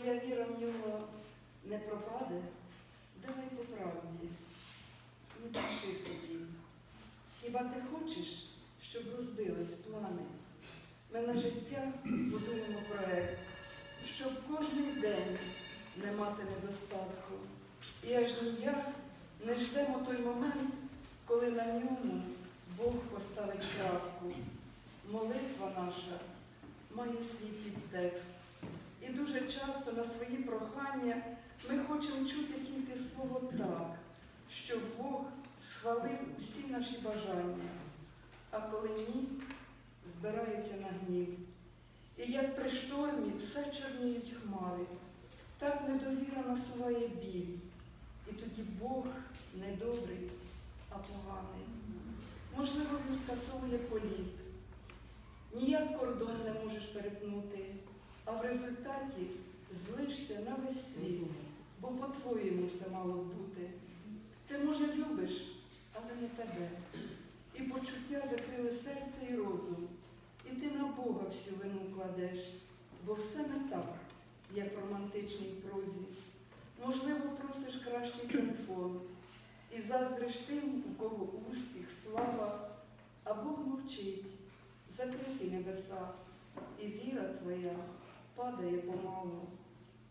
твоя віра в нього не пропаде, давай по правді, не пиши собі. Хіба ти хочеш, щоб розбились плани? Ми на життя будуємо проект, щоб кожен день не мати недостатку. І аж ніяк не ждемо той момент, коли на ньому Бог поставить крапку. Молитва наша має свій підтекст. І дуже часто на свої прохання ми хочемо чути тільки слово так, що Бог схвалив усі наші бажання, а коли ні, збирається на гнів. І як при штормі все чорніють хмари, так недовіра насуває біль. І тоді Бог не добрий, а поганий. Можливо, він скасовує політ. Ніяк кордон не можеш перетнути, а в результаті злишся на весь світ, бо по-твоєму все мало б бути. Ти, може, любиш, але не тебе. І почуття закрили серце і розум. І ти на Бога всю вину кладеш, бо все не так, як в романтичній прозі. Можливо, просиш кращий телефон і заздриш тим, у кого успіх, слава, а Бог мовчить, закриті небеса, і віра твоя падає помалу.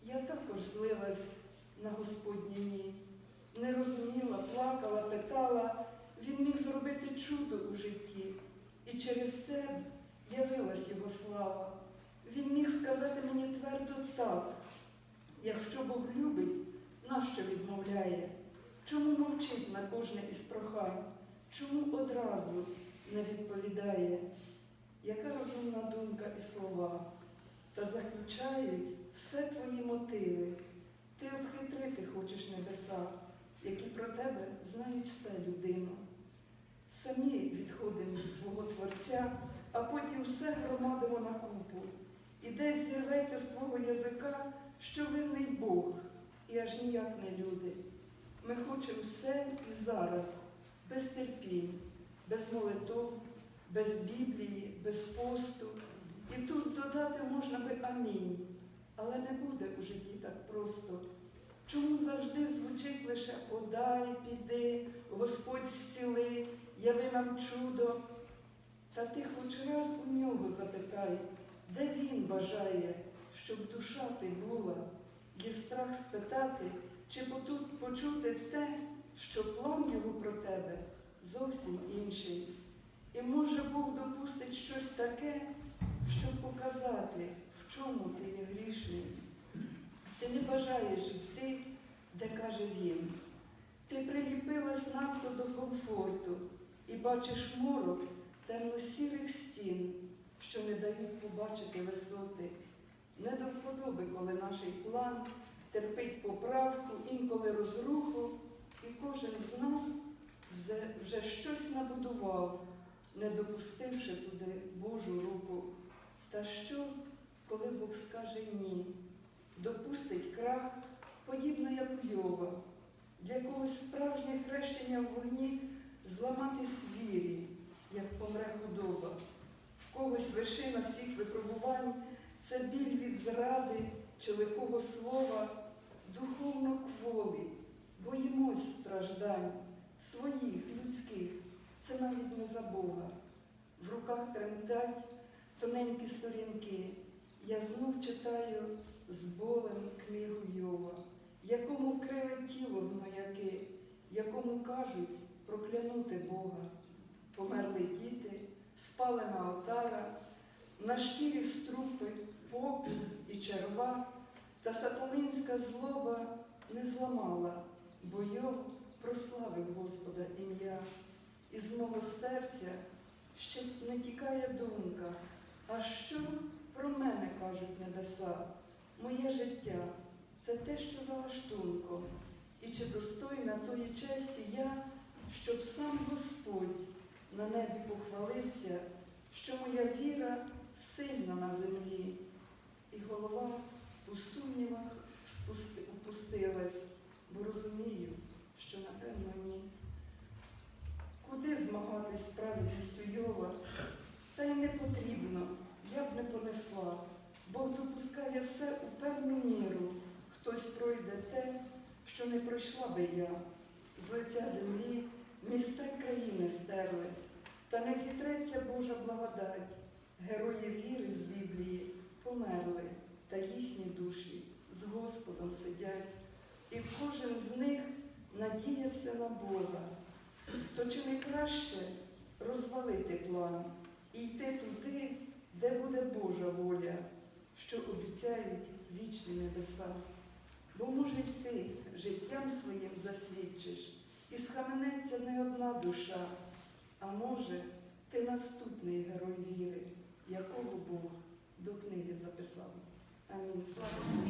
Я також злилась на Господнє ні, не розуміла, плакала, питала, він міг зробити чудо у житті, і через це явилась його слава. Він міг сказати мені твердо так, якщо Бог любить, нащо відмовляє? Чому мовчить на кожне із прохань? Чому одразу не відповідає? Яка розумна думка і слова? Та заключають все твої мотиви. Ти обхитрити хочеш небеса, які про тебе знають все людину. Самі відходимо від свого Творця, а потім все громадимо на купу. І десь зірветься з твого язика, що винний Бог, і аж ніяк не люди. Ми хочемо все і зараз, без терпінь, без молитов, без Біблії, без посту. І тут додати можна би амінь, але не буде у житті так просто. Чому завжди звучить лише подай, піди, Господь зціли, яви нам чудо. Та ти хоч раз у нього запитай, де він бажає, щоб душа ти була, є страх спитати, чи почути те, що план його про тебе зовсім інший. І може Бог допустить щось таке, щоб показати, в чому ти є грішний. Ти не бажаєш йти, де каже він. Ти приліпилась надто до комфорту і бачиш морок темно-сірих стін, що не дають побачити висоти. Не до вподоби, коли наш план терпить поправку, інколи розруху, і кожен з нас вже, вже щось набудував, не допустивши туди Божу руку. Та що, коли Бог скаже ні, допустить крах, подібно як у Йова, для когось справжнє хрещення в вогні зламатись в вірі, як помре худоба, в когось вершина всіх випробувань це біль від зради чи лихого слова, духовно кволі, боїмось страждань своїх, людських, це навіть не за Бога. В руках тремтять тоненькі сторінки. Я знов читаю з болем книгу Йова, якому вкрили тіло гнояки, якому кажуть проклянути Бога. Померли діти, спалена отара, на шкірі струпи, попіл і черва, та сатанинська злоба не зламала, бо Йов прославив Господа ім'я. І з мого серця ще не тікає думка, а що про мене кажуть небеса? Моє життя це те, що за лаштунком, і чи достойна тої честі я, щоб сам Господь на небі похвалився, що моя віра сильна на землі, і голова у сумнівах спусти- опустилась, бо розумію, що напевно ні. Куди змагатись з праведністю Йова? Та й не потрібно, я б не понесла, Бог допускає все у певну міру. Хтось пройде те, що не пройшла би я. З лиця землі міста країни стерлись, та не зітреться Божа благодать. Герої віри з Біблії померли, та їхні душі з Господом сидять. І кожен з них надіявся на Бога. То чи не краще розвалити план і йти туди, де буде Божа воля, що обіцяють вічні небеса? Бо, може, ти життям своїм засвідчиш, і схаменеться не одна душа, а може, ти наступний герой віри, якого Бог до книги записав. Амінь. Слава Богу.